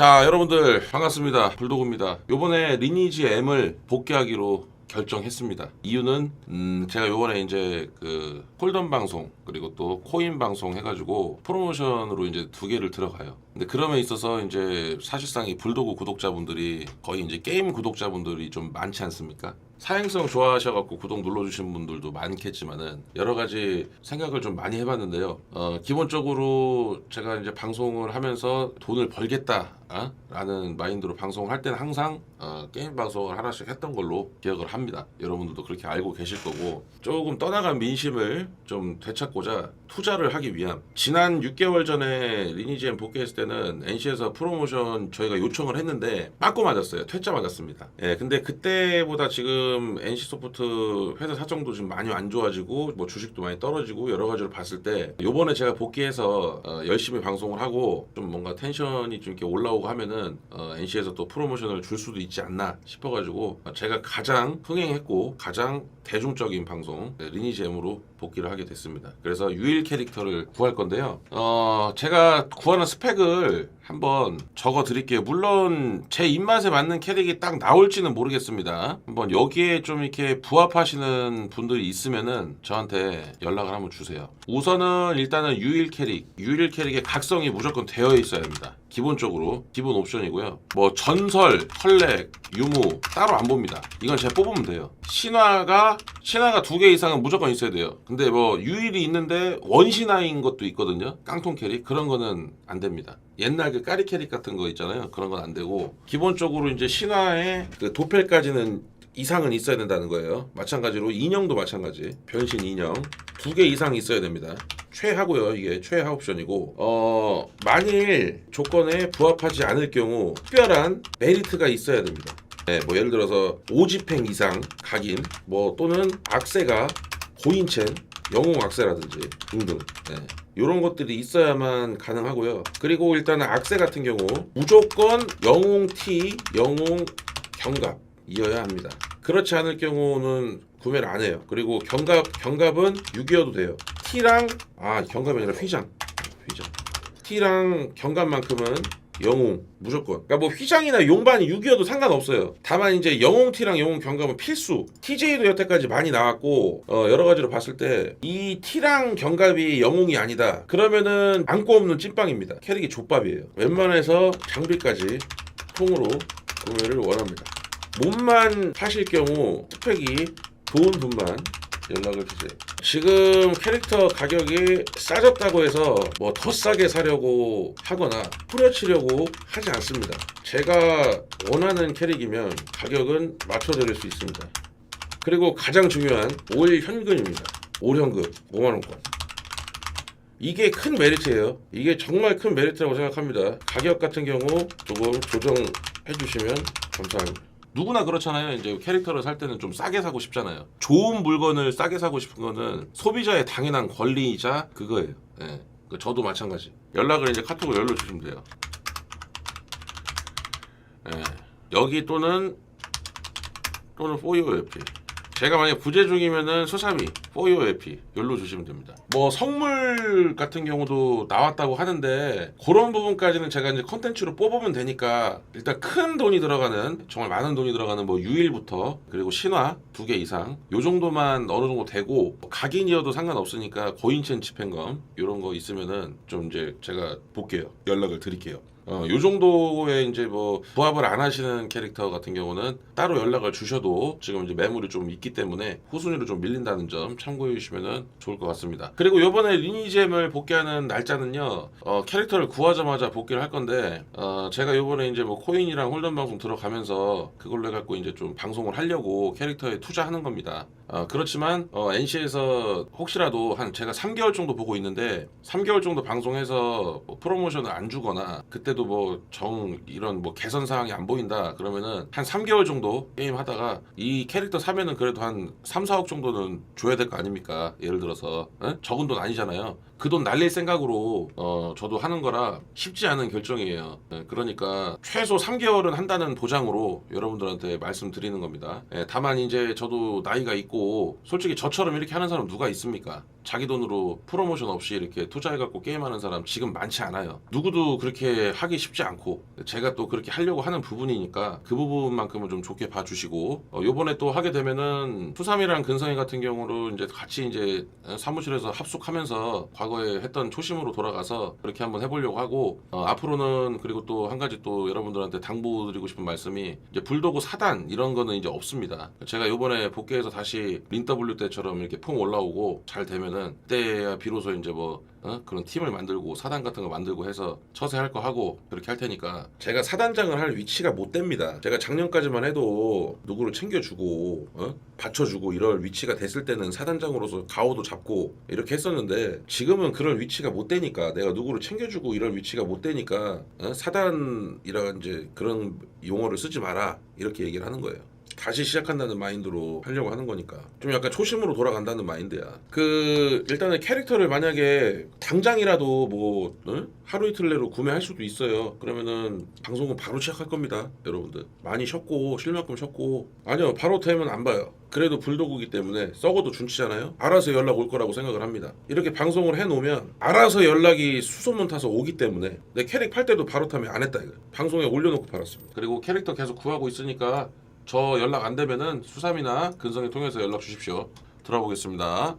자 여러분들 반갑습니다. 불도그입니다. 요번에 리니지 M을 복귀하기로 결정했습니다. 이유는 음 제가 요번에 이제 그 홀덤 방송 그리고 또 코인 방송 해가지고 프로모션으로 이제 두 개를 들어가요. 근데 그럼에 있어서 이제 사실상 이 불도그 구독자분들이 거의 이제 게임 구독자분들이 좀 많지 않습니까 사행성 좋아하셔갖고 구독 눌러주신 분들도 많겠지만은 여러 가지 생각을 좀 많이 해봤는데요. 어, 기본적으로 제가 이제 방송을 하면서 돈을 벌겠다. 어? 라는 마인드로 방송을 할 때는 항상 어, 게임 방송을 하나씩 했던 걸로 기억을 합니다. 여러분들도 그렇게 알고 계실 거고 조금 떠나간 민심을 좀 되찾고자 투자를 하기 위함. 지난 6개월 전에 리니지엠 복귀했을 때는 NC에서 프로모션 저희가 요청을 했는데 빠꾸 맞았어요. 퇴짜 맞았습니다. 예, 근데 그때보다 지금 NC 소프트 회사 사정도 지금 많이 안 좋아지고 뭐 주식도 많이 떨어지고 여러 가지로 봤을 때 요번에 제가 복귀해서 어, 열심히 방송을 하고 좀 뭔가 텐션이 좀 이렇게 올라오고 하면은 어, NC에서 또 프로모션을 줄 수도 있지 않나 싶어가지고 어, 제가 가장 흥행했고 가장 대중적인 방송 네, 리니지 M으로 복귀를 하게 됐습니다. 그래서 유일 캐릭터를 구할 건데요. 어, 제가 구하는 스펙을 한번 적어 드릴게요. 물론 제 입맛에 맞는 캐릭이 딱 나올지는 모르겠습니다. 한번 여기에 좀 이렇게 부합하시는 분들이 있으면은 저한테 연락을 한번 주세요. 우선은 일단은 유일 캐릭, 유일 캐릭의 각성이 무조건 되어 있어야 합니다. 기본적으로 기본 옵션이고요. 뭐 전설, 컬 렉, 유무 따로 안 봅니다. 이건 제가 뽑으면 돼요. 신화가 신화가 두 개 이상은 무조건 있어야 돼요. 근데 뭐 유일이 있는데 원신화인 것도 있거든요. 깡통 캐릭 그런 거는 안 됩니다. 옛날 그 까리 캐릭 같은 거 있잖아요. 그런 건 안 되고 기본적으로 이제 신화의 그 도펠까지는 이상은 있어야 된다는 거예요. 마찬가지로 인형도 마찬가지. 변신 인형 두 개 이상 있어야 됩니다. 최하고요. 이게 최하 옵션이고 어 만일 조건에 부합하지 않을 경우 특별한 메리트가 있어야 됩니다. 네, 뭐 예를 들어서 오지팽 이상 각인 뭐 또는 악세가 고인첸 영웅 악세라든지 등등 네. 이런 것들이 있어야만 가능하고요. 그리고 일단은 악세 같은 경우 무조건 영웅 T, 영웅 경갑이어야 합니다. 그렇지 않을 경우는 구매를 안 해요. 그리고 경갑 경갑은 6이어도 돼요. T랑 아 경갑이 아니라 휘장 휘장 T랑 경갑만큼은 영웅 무조건. 그러니까 뭐 휘장이나 용반이 6이어도 상관없어요. 다만 이제 영웅 T랑 영웅 경감은 필수. TJ도 여태까지 많이 나왔고 어, 여러 가지로 봤을 때 이 T랑 경갑이 영웅이 아니다. 그러면은 안고 없는 찐빵입니다. 캐릭이 족밥이에요. 웬만해서 장비까지 통으로 구매를 원합니다. 몸만 사실 경우 스펙이 좋은 분만 연락을 주세요. 지금 캐릭터 가격이 싸졌다고 해서 뭐 더 싸게 사려고 하거나 후려치려고 하지 않습니다. 제가 원하는 캐릭이면 가격은 맞춰드릴 수 있습니다. 그리고 가장 중요한 올 현금입니다. 올 현금 5만 원권. 이게 큰 메리트예요. 이게 정말 큰 메리트라고 생각합니다. 가격 같은 경우 조금 조정해 주시면 감사합니다. 누구나 그렇잖아요. 이제 캐릭터를 살 때는 좀 싸게 사고 싶잖아요. 좋은 물건을 싸게 사고 싶은 거는 소비자의 당연한 권리이자 그거예요. 예. 그 저도 마찬가지. 연락을 이제 카톡으로 연락 주시면 돼요. 예. 여기 또는 또는 포이오 FP. 제가 만약 부재 중이면은 수사미 포이오 FP 열로 주시면 됩니다. 뭐 선물 같은 경우도 나왔다고 하는데 그런 부분까지는 제가 이제 컨텐츠로 뽑으면 되니까 일단 큰 돈이 들어가는 정말 많은 돈이 들어가는 뭐 유일부터 그리고 신화 두 개 이상 요 정도만 어느 정도 되고 각인이어도 상관없으니까 고인첸 집행검 이런 거 있으면은 좀 이제 제가 볼게요 연락을 드릴게요. 어, 요 정도의 이제 뭐 부합을 안 하시는 캐릭터 같은 경우는 따로 연락을 주셔도 지금 이제 매물이 좀 있기 때문에 후순위로 좀 밀린다는 점 참고해 주시면 좋을 것 같습니다. 그리고 요번에 리니지엠을 복귀하는 날짜는요, 어, 캐릭터를 구하자마자 복귀를 할 건데, 어, 제가 요번에 이제 뭐 코인이랑 홀덤 방송 들어가면서 그걸로 해갖고 이제 좀 방송을 하려고 캐릭터에 투자하는 겁니다. 어, 그렇지만 어, NC에서 혹시라도 한 제가 3개월 정도 보고 있는데 3개월 정도 방송해서 뭐 프로모션을 안 주거나 그때도 뭐 정 이런 뭐 개선 사항이 안 보인다 그러면은 한 3개월 정도 게임 하다가 이 캐릭터 사면은 그래도 한 3, 4억 정도는 줘야 될 거 아닙니까? 예를 들어서 에? 적은 돈 아니잖아요. 그 돈 날릴 생각으로 어 저도 하는 거라 쉽지 않은 결정이에요. 예, 그러니까 최소 3개월은 한다는 보장으로 여러분들한테 말씀드리는 겁니다. 예, 다만 이제 저도 나이가 있고 솔직히 저처럼 이렇게 하는 사람 누가 있습니까? 자기 돈으로 프로모션 없이 이렇게 투자해갖고 게임하는 사람 지금 많지 않아요. 누구도 그렇게 하기 쉽지 않고 제가 또 그렇게 하려고 하는 부분이니까 그 부분만큼은 좀 좋게 봐주시고 어, 요번에 또 하게 되면은 투삼이랑 근성이 같은 경우로 이제 같이 이제 사무실에서 합숙하면서 과거에 했던 초심으로 돌아가서 그렇게 한번 해보려고 하고 어, 앞으로는 그리고 또 한 가지 또 여러분들한테 당부드리고 싶은 말씀이 이제 불도구 사단 이런 거는 이제 없습니다. 제가 요번에 복귀해서 다시 린W 때처럼 이렇게 폼 올라오고 잘 되면은 그때야 비로소 이제 뭐 어? 그런 팀을 만들고 사단 같은 거 만들고 해서 처세할 거 하고 그렇게 할 테니까 제가 사단장을 할 위치가 못 됩니다. 제가 작년까지만 해도 누구를 챙겨주고 어? 받쳐주고 이럴 위치가 됐을 때는 사단장으로서 가오도 잡고 이렇게 했었는데 지금은 그런 위치가 못 되니까 내가 누구를 챙겨주고 이럴 위치가 못 되니까 어? 사단이라 이제 그런 용어를 쓰지 마라 이렇게 얘기를 하는 거예요. 다시 시작한다는 마인드로 하려고 하는 거니까 좀 약간 초심으로 돌아간다는 마인드야. 그 일단은 캐릭터를 만약에 당장이라도 뭐 어? 하루 이틀 내로 구매할 수도 있어요. 그러면은 방송은 바로 시작할 겁니다, 여러분들. 많이 쉬었고 쉴 만큼 쉬었고 아니요 바로 되면 안 봐요. 그래도 불도구기 때문에 썩어도 준치잖아요. 알아서 연락 올 거라고 생각을 합니다. 이렇게 방송을 해놓으면 알아서 연락이 수소문 타서 오기 때문에 내 캐릭 팔 때도 바로 타면 안 했다 이거. 방송에 올려놓고 팔았습니다. 그리고 캐릭터 계속 구하고 있으니까 저 연락 안 되면은 수삼이나 근성이 통해서 연락 주십시오. 들어보겠습니다.